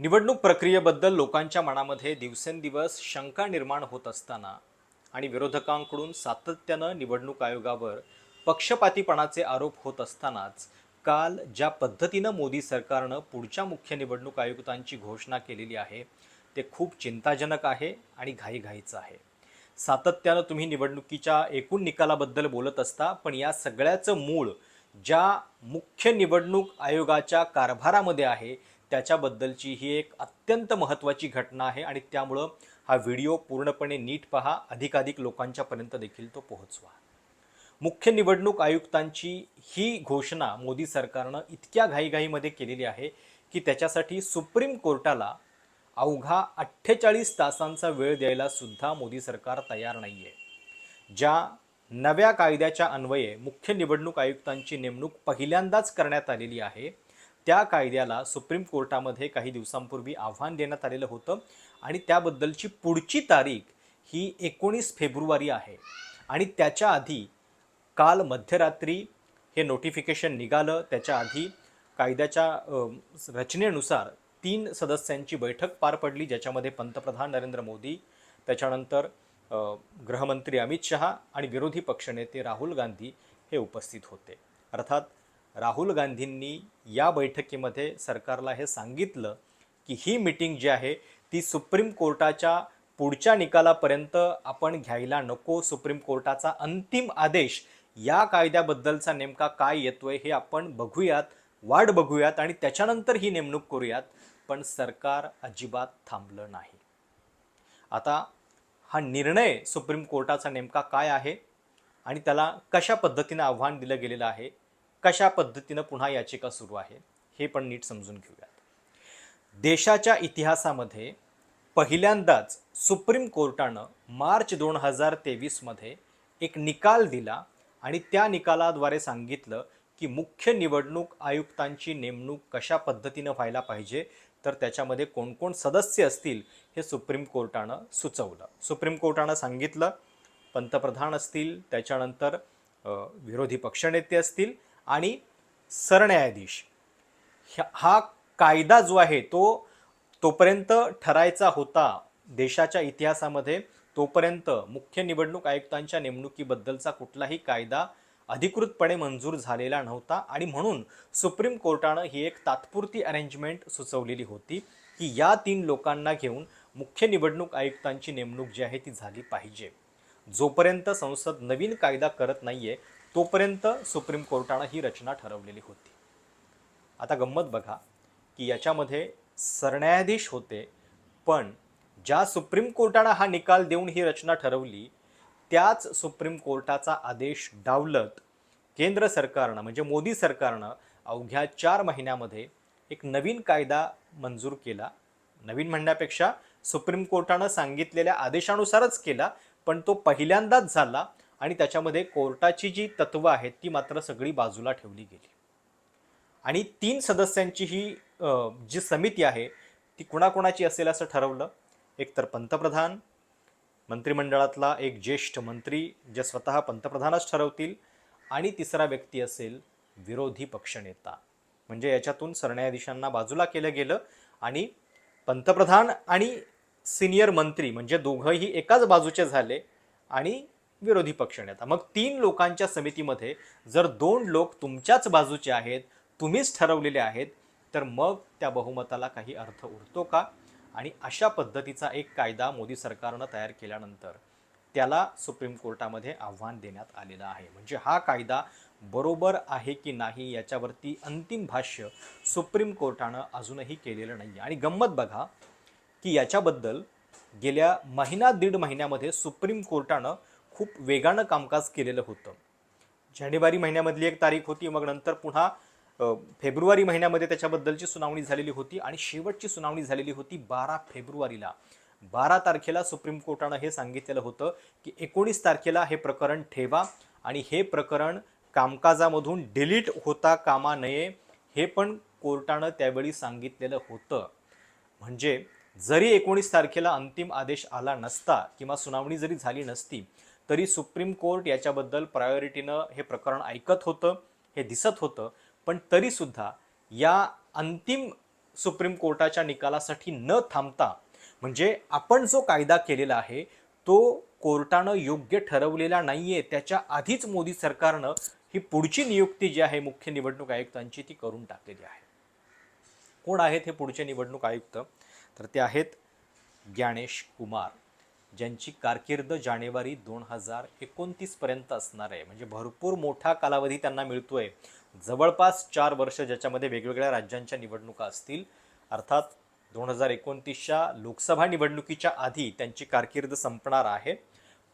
निवडणूक प्रक्रियेबद्दल लोकांच्या मनामध्ये दिवसेंदिवस शंका निर्माण होत असताना आणि विरोधकांकडून सातत्यानं निवडणूक आयोगावर पक्षपातीपणाचे आरोप होत असतानाच काल ज्या पद्धतीनं मोदी सरकारनं पुढच्या मुख्य निवडणूक आयुक्तांची घोषणा केलेली आहे ते खूप चिंताजनक आहे आणि घाईघाईचं आहे. सातत्यानं तुम्ही निवडणुकीच्या एकूण निकालाबद्दल बोलत असता पण या सगळ्याचं मूळ ज्या मुख्य निवडणूक आयोगाच्या कारभारामध्ये आहे त्याच्याबद्दलची ही एक अत्यंत महत्त्वाची घटना आहे आणि त्यामुळं हा व्हिडिओ पूर्णपणे नीट पहा. अधिकाधिक लोकांच्यापर्यंत देखील तो पोहोचवा. मुख्य निवडणूक आयुक्तांची ही घोषणा मोदी सरकारनं इतक्या घाईघाईमध्ये केलेली आहे की त्याच्यासाठी सुप्रीम कोर्टाला अवघा अठ्ठेचाळीस तासांचा वेळ द्यायला सुद्धा मोदी सरकार तयार नाही आहे ज्या नव्या कायद्याच्या अन्वये मुख्य निवडणूक आयुक्तांची नेमणूक पहिल्यांदाच करण्यात आलेली आहे त्या कायद्याला सुप्रीम कोर्टामध्ये काही दिवसांपूर्वी आव्हान देण्यात आलेलं होतं आणि त्याबद्दलची पुढची तारीख ही एकोणीस फेब्रुवारी आहे. आणि त्याच्या आधी काल मध्यरात्री हे नोटिफिकेशन निघालं. त्याच्या आधी कायद्याच्या रचनेनुसार तीन सदस्यांची बैठक पार पडली ज्याच्यामध्ये पंतप्रधान नरेंद्र मोदी त्याच्यानंतर गृहमंत्री अमित शहा आणि विरोधी पक्षनेते राहुल गांधी हे उपस्थित होते. अर्थात राहुल गांधींनी या बैठकीमध्ये सरकारला हे सांगितलं की ही मीटिंग जी आहे ती सुप्रीम कोर्टाच्या पुढच्या निकालापर्यंत आपण घ्यायला नको. सुप्रीम कोर्टाचा अंतिम आदेश या कायद्याबद्दलचा नेमका काय येतोय हे आपण बघूयात वाट बघूयात आणि त्याच्यानंतर ही नेमणूक करूयात. पण सरकार अजिबात थांबलं नाही. आता हा निर्णय सुप्रीम कोर्टाचा नेमका काय आहे आणि त्याला कशा पद्धतीनं आव्हान दिलं गेलेलं आहे कशा पद्धतीनं पुन्हा याचिका सुरू आहे हे पण नीट समजून घेऊयात. देशाच्या इतिहासामध्ये पहिल्यांदाच सुप्रीम कोर्टानं मार्च दोन हजार तेवीसमध्ये एक निकाल दिला आणि त्या निकालाद्वारे सांगितलं की मुख्य निवडणूक आयुक्तांची नेमणूक कशा पद्धतीनं व्हायला पाहिजे तर त्याच्यामध्ये कोण कोण सदस्य असतील हे सुप्रीम कोर्टानं सुचवलं. सुप्रीम कोर्टानं सांगितलं पंतप्रधान असतील त्याच्यानंतर विरोधी पक्षनेते असतील आणि सरन्यायाधीश. ह्या- हा कायदा जो आहे तो तोपर्यंत ठरायचा होता देशाच्या इतिहासामध्ये तोपर्यंत मुख्य निवडणूक आयुक्तांच्या नेमणुकीबद्दलचा कुठलाही कायदा अधिकृतपणे मंजूर झालेला नव्हता आणि म्हणून सुप्रीम कोर्टानं ही एक तात्पुरती अरेंजमेंट सुचवलेली होती की या तीन लोकांना घेऊन मुख्य निवडणूक आयुक्तांची नेमणूक जी आहे ती झाली पाहिजे. जोपर्यंत संसद नवीन कायदा करत नाहीये तोपर्यंत सुप्रीम कोर्टानं ही रचना ठरवलेली होती. आता गंमत बघा की याच्यामध्ये सरन्यायाधीश होते पण ज्या सुप्रीम कोर्टानं हा निकाल देऊन ही रचना ठरवली त्याच सुप्रीम कोर्टाचा आदेश डावलत केंद्र सरकारनं म्हणजे मोदी सरकारनं अवघ्या चार महिन्यामध्ये एक नवीन कायदा मंजूर केला. नवीन म्हणण्यापेक्षा सुप्रीम कोर्टानं सांगितलेल्या आदेशानुसारच केला पण तो पहिल्यांदाच झाला. आणि त्याच्यामध्ये कोर्टाची जी तत्वं आहेत ती मात्र सगळी बाजूला ठेवली गेली. आणि तीन सदस्यांची ही जी समिती आहे ती कुणाकुणाची असेल असं ठरवलं? एक तर पंतप्रधान मंत्रिमंडळातला एक ज्येष्ठ मंत्री जे स्वतः पंतप्रधानच ठरवतील आणि तिसरा व्यक्ती असेल विरोधी पक्षनेता. म्हणजे याच्यातून सरन्यायाधीशांना बाजूला केलं गेलं आणि पंतप्रधान आणि सिनियर मंत्री म्हणजे दोघंही एकाच बाजूचे झाले आणि विरोधी पक्षनेता मग तीन लोकांच्या समितीमध्ये जर दोन लोक तुमच्याच बाजूचे आहेत तुम्हीच ठरवलेले आहेत तर मग त्या बहुमताला काही अर्थ उरतो का? आणि अशा पद्धतीचा एक कायदा मोदी सरकारनं तयार केल्यानंतर त्याला सुप्रीम कोर्टामध्ये आव्हान देण्यात आलेलं आहे. म्हणजे हा कायदा बरोबर आहे की नाही याच्यावरती अंतिम भाष्य सुप्रीम कोर्टानं अजूनही केलेलं नाही आणि गंमत बघा की याच्याबद्दल गेल्या महिना दीड महिन्यामध्ये सुप्रीम कोर्टानं खूप वेगानं कामकाज केलेलं होतं. जानेवारी महिन्यामधली एक तारीख होती मग नंतर पुन्हा फेब्रुवारी महिन्यामध्ये त्याच्याबद्दलची सुनावणी झालेली होती आणि शेवटची सुनावणी झालेली होती बारा फेब्रुवारीला. बारा तारखेला सुप्रीम कोर्टानं हे सांगितलेलं होतं की एकोणीस तारखेला हे प्रकरण ठेवा आणि हे प्रकरण कामकाजामधून डिलीट होता कामा नये हे पण कोर्टानं त्यावेळी सांगितलेलं होतं. म्हणजे जरी एकोणीस तारखेला अंतिम आदेश आला नसता किंवा सुनावणी जरी झाली नसती तरी सुप्रीम कोर्ट याच्याबद्दल प्रायोरिटीनं हे प्रकरण ऐकत होतं हे दिसत होतं पण तरीसुद्धा या अंतिम सुप्रीम कोर्टाच्या निकालासाठी न थांबता म्हणजे आपण जो कायदा केलेला आहे तो कोर्टानं योग्य ठरवलेला नाही आहे त्याच्या आधीच मोदी सरकारनं ही पुढची नियुक्ती जी आहे मुख्य निवडणूक आयुक्तांची ती करून टाकलेली आहे. कोण आहेत हे पुढचे निवडणूक आयुक्त? तर ते आहेत ज्ञानेश कुमार. ज्यांची कारकीर्द जानेवारी दोन हजार एकोणतीसपर्यंत असणार आहे. म्हणजे भरपूर मोठा कालावधी त्यांना मिळतो आहे जवळपास चार वर्ष ज्याच्यामध्ये वेगवेगळ्या राज्यांच्या निवडणुका असतील. अर्थात दोन हजार एकोणतीसच्या लोकसभा निवडणुकीच्या आधी त्यांची कारकीर्द संपणार आहे.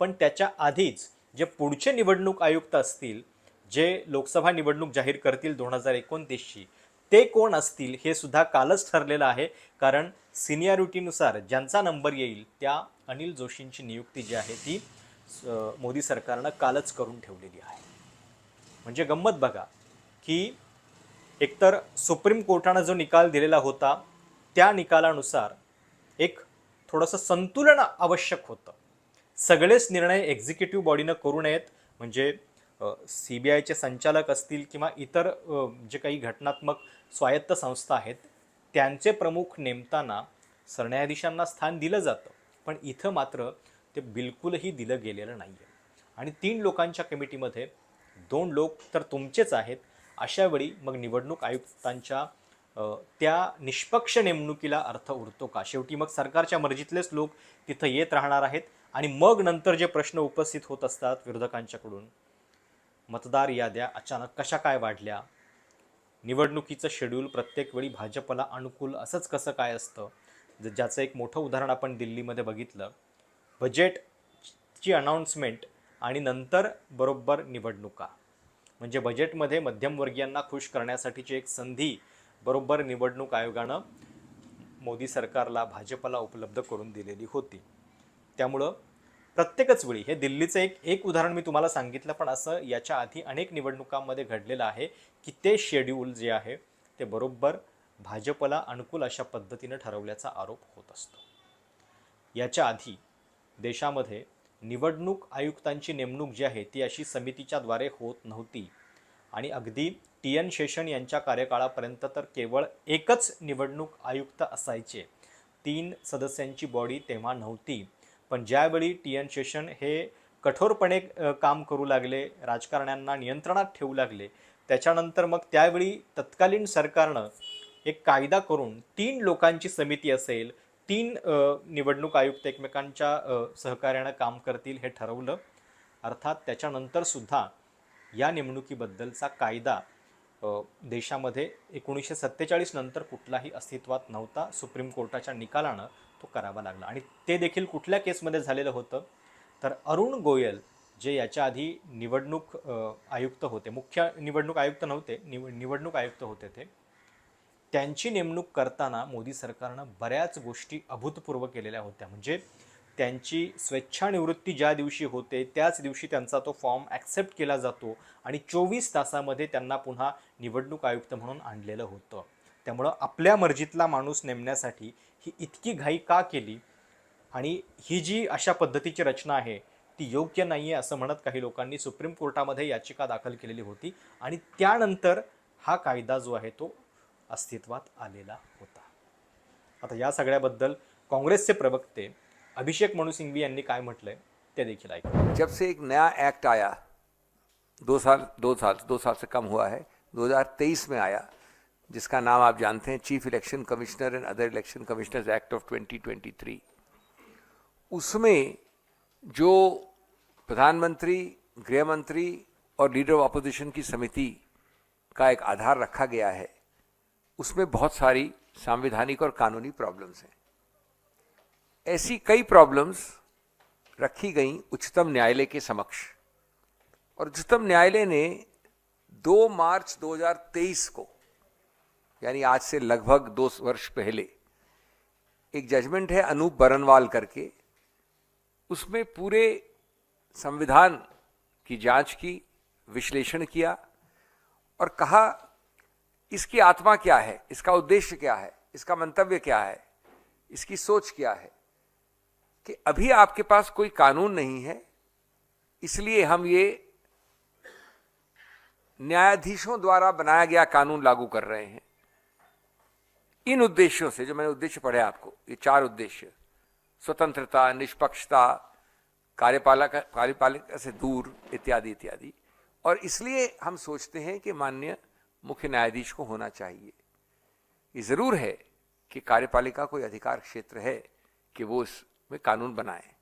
पण त्याच्या आधीच जे पुढचे निवडणूक आयुक्त असतील जे लोकसभा निवडणूक जाहीर करतील दोन हजार एकोणतीसची ते कोण असतील हे सुद्धा कालच ठरलेलं आहे. कारण सिनियरिटीनुसार ज्यांचा नंबर येईल त्या अनिल जोशींची नियुक्ती जी आहे ती मोदी सरकारनं कालच करून ठेवलेली आहे. म्हणजे गंमत बघा की एकतर सुप्रीम कोर्टानं जो निकाल दिलेला होता त्या निकालानुसार एक थोडंसं संतुलन आवश्यक होतं. सगळेच निर्णय एक्झिक्युटिव्ह बॉडीनं करू नयेत म्हणजे सी बी आयचे संचालक असतील किंवा इतर जे काही घटनात्मक स्वायत्त संस्था आहेत त्यांचे प्रमुख नेमताना सरन्यायाधीशांना स्थान दिलं जातं. पण इथं मात्र ते बिलकुलही दिलं गेलेलं नाही आहे आणि तीन लोकांच्या कमिटीमध्ये दोन लोक तर तुमचेच आहेत. अशावेळी मग निवडणूक आयुक्तांच्या त्या निष्पक्ष नेमणुकीला अर्थ उरतो का? शेवटी मग सरकारच्या मर्जीतलेच लोक तिथं येत राहणार आहेत आणि मग नंतर जे प्रश्न उपस्थित होत असतात विरोधकांच्याकडून मतदार याद्या अचानक कशा काय वाढल्या? निवडणुकीचं शेड्यूल प्रत्येक वेळी भाजपला अनुकूल असंच कसं काय असतं? ज्याचं एक मोठं उदाहरण आपण दिल्लीमध्ये बघितलं बजेटची अनाऊन्समेंट आणि नंतर बरोबर निवडणुका. म्हणजे बजेटमध्ये मध्यमवर्गीयांना खुश करण्यासाठीची एक संधी बरोबर निवडणूक आयोगानं मोदी सरकारला भाजपला उपलब्ध करून दिलेली होती. त्यामुळं प्रत्येकच वेळी हे दिल्लीचं एक एक उदाहरण मी तुम्हाला सांगितलं पण असं याच्या आधी अनेक निवडणुकांमध्ये घडलेलं आहे की ते शेड्यूल जे आहे ते बरोबर भाजपला अनुकूल अशा पद्धतीनं ठरवल्याचा आरोप होत असतो. याच्या आधी देशामध्ये निवडणूक आयुक्तांची नेमणूक जी आहे ती अशी समितीच्याद्वारे होत नव्हती आणि अगदी टी एन शेषन यांच्या कार्यकाळापर्यंत तर केवळ एकच निवडणूक आयुक्त असायचे. तीन सदस्यांची बॉडी तेव्हा नव्हती. पण ज्यावेळी टी एन शेषन हे कठोरपणे काम करू लागले राजकारण्यांना नियंत्रणात ठेवू लागले त्याच्यानंतर मग त्यावेळी तत्कालीन सरकारनं एक कायदा करून तीन लोकांची समिती असेल तीन निवडणूक आयुक्त एकमेकांच्या सहकार्यानं काम करतील हे ठरवलं. अर्थात त्याच्यानंतर सुद्धा या नेमणुकीबद्दलचा कायदा देशामध्ये एकोणीसशे सत्तेचाळीस नंतर कुठलाही अस्तित्वात नव्हता. सुप्रीम कोर्टाच्या निकालानं तो करावा लागला. आणि ते देखील कुठल्या केसमध्ये झालेलं होतं? तर अरुण गोयल जे याच्या आधी निवडणूक आयुक्त होते मुख्य निवडणूक आयुक्त नव्हते निव निवडणूक आयुक्त होते ते त्यांची नेमणूक करताना मोदी सरकारनं बऱ्याच गोष्टी अभूतपूर्व केलेल्या होत्या. म्हणजे त्यांची स्वेच्छानिवृत्ती ज्या दिवशी होते त्याच दिवशी त्यांचा तो फॉर्म ॲक्सेप्ट केला जातो आणि चोवीस तासामध्ये त्यांना पुन्हा निवडणूक आयुक्त म्हणून आणलेलं होतं. त्यामुळं आपल्या मर्जीतला माणूस नेमण्यासाठी ही इतकी घाई का केली? आणि ही जी अशा पद्धतीची रचना आहे ती योग्य नाही आहे असं म्हणत काही लोकांनी सुप्रीम कोर्टामध्ये याचिका दाखल केलेली होती. आणि त्यानंतर हा कायदा जो आहे तो अस्तित्वात आलेला होता. आता या सगळ्याबद्दल काँग्रेसचे प्रवक्ते अभिषेक मनु सिंघवी यांनी काय म्हटलंय ते देखील ऐकू जब से एक नया एक्ट आया, दो साल दो साल दो साल से कम हुआ है 2023 में आया, जिसका नाम आप जानते हैं chief election commissioner and other election commissioners act of 2023 उसमें जो प्रधानमंत्री गृह मंत्री और लीडर ऑफ़ अपोजिशन की समिति का एक आधार रखा गया है उसमें बहुत सारी सांविधानिक और कानूनी प्रॉब्लम्स हैं। ऐसी कई प्रॉब्लम्स रखी गई उच्चतम न्यायालय के समक्ष। और उच्चतम न्यायालय ने 2 मार्च 2023 को, यानी आज से लगभग दो वर्ष पहले, एक जजमेंट है अनूप बरनवाल करके, उसमें पूरे संविधान की जाँच की, विश्लेषण किया और कहा इसकी आत्मा क्या है? इसका उद्देश्य क्या है? इसका मंतव्य क्या है? इसकी सोच क्या है? कि अभी आपके पास कोई कानून नहीं है, इसलिए हम ये न्यायाधीशों द्वारा बनाया गया कानून लागू कर रहे हैं। इन उद्देश्यों से, जो मैंने उद्देश्य पढ़े आपको, ये चार उद्देश्य। स्वतंत्रता, निष्पक्षता, कार्यपालक, कार्यपालिका से दूर, इत्यादि इत्यादि। और इसलिए हम सोचते हैं कि माननीय मुख्य न्यायाधीश को होना चाहिए। ये ज़रूर है कि कार्यपालिका कोई अधिकार क्षेत्र है कि वो इसमें कानून बनाए।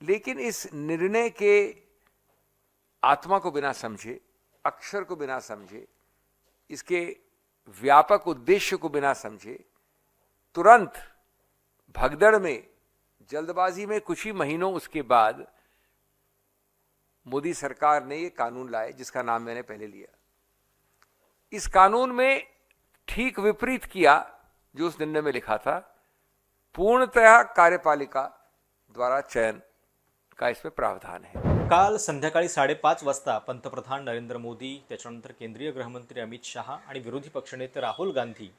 लेकिन इस निर्णय के आत्मा को बिना समझे, अक्षर को बिना समझे, इसके व्यापक उद्देश्य को बिना समझे, तुरंत भगदड़ में, जल्दबाजी में कुछ ही महीनों उसके बाद मोदी सरकार ने ये कानून लाए, जिसका नाम मैंने पहले लिया। इस कानून में ठीक विपरीत किया जो उस निर्णय में लिखा था पूर्णतया कार्यपालिका द्वारा चयन का इसमें प्रावधान है। काल संध्याकाळी साडेपाच वाजता पंतप्रधान नरेंद्र मोदी त्याच्यानंतर केंद्रीय गृहमंत्री अमित शहा आणि विरोधी पक्षनेते राहुल गांधी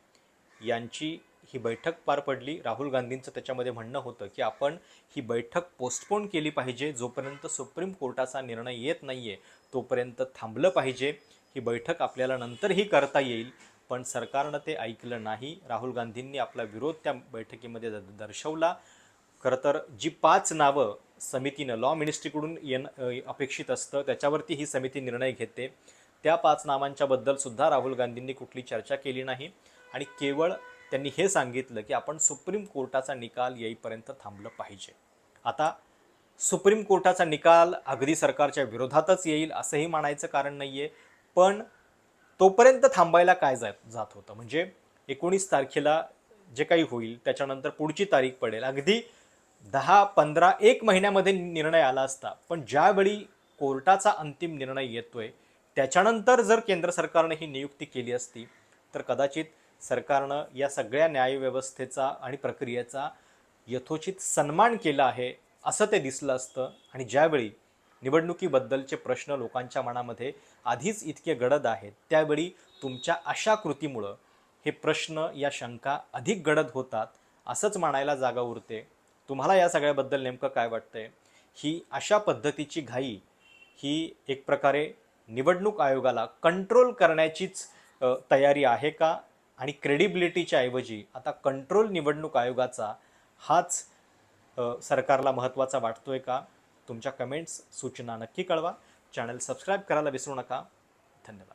यांची ही बैठक पार पडली. राहुल गांधींचं त्याच्यामध्ये म्हणणं होतं की आपण ही बैठक पोस्टपोन केली पाहिजे जोपर्यंत सुप्रीम कोर्टाचा निर्णय येत नाहीये तोपर्यंत थांबलं पाहिजे. ही बैठक आपल्याला नंतरही करता येईल. पण सरकारनं ते ऐकलं नाही. राहुल गांधींनी आपला विरोध त्या बैठकीमध्ये द- दर्शवला. खरं तर जी पाच नावं समितीनं लॉ मिनिस्ट्रीकडून येण अपेक्षित असतं त्याच्यावरती ही समिती निर्णय घेते. त्या पाच नावांच्याबद्दल सुद्धा राहुल गांधींनी कुठली चर्चा केली नाही. आणि केवळ त्यांनी हे सांगितलं की आपण सुप्रीम कोर्टाचा निकाल येईपर्यंत थांबलं पाहिजे. आता सुप्रीम कोर्टाचा निकाल अगदी सरकारच्या विरोधातच येईल असंही म्हणायचं कारण नाही आहे पण तोपर्यंत थांबायला काय जात जात होतं? म्हणजे एकोणीस तारखेला जे काही होईल त्याच्यानंतर पुढची तारीख पडेल. अगदी दहा पंधरा एक महिन्यामध्ये निर्णय आला असता पण ज्यावेळी कोर्टाचा अंतिम निर्णय येतोय त्याच्यानंतर जर केंद्र सरकारने ही नियुक्ती केली असती तर कदाचित सरकारनं या सगळ्या न्यायव्यवस्थेचा आणि प्रक्रियेचा यथोचित सन्मान केला आहे असं ते दिसलं असतं. आणि ज्यावेळी निवडणुकीबद्दलचे प्रश्न लोकांच्या मनामध्ये आधीच इतके गडद आहेत. त्यावेळी तुमच्या अशा कृतीमुळं हे प्रश्न या शंका अधिक गडद होतात असंच मानायला जागा उरते. तुम्हाला या सगळ्याबद्दल नेमकं काय वाटतंय? ही अशा पद्धतीची घाई ही एक प्रकारे निवडणूक आयोगाला कंट्रोल करण्याचीच तयारी आहे का? आणि क्रेडिबिलिटीच्या ऐवजी आता कंट्रोल निवडणूक आयोगाचा हाच सरकारला महत्त्वाचा वाटतोय का? तुमच्या कमेंट्स सूचना नक्की कळवा. चॅनल सबस्क्राईब करायला विसरू नका. धन्यवाद.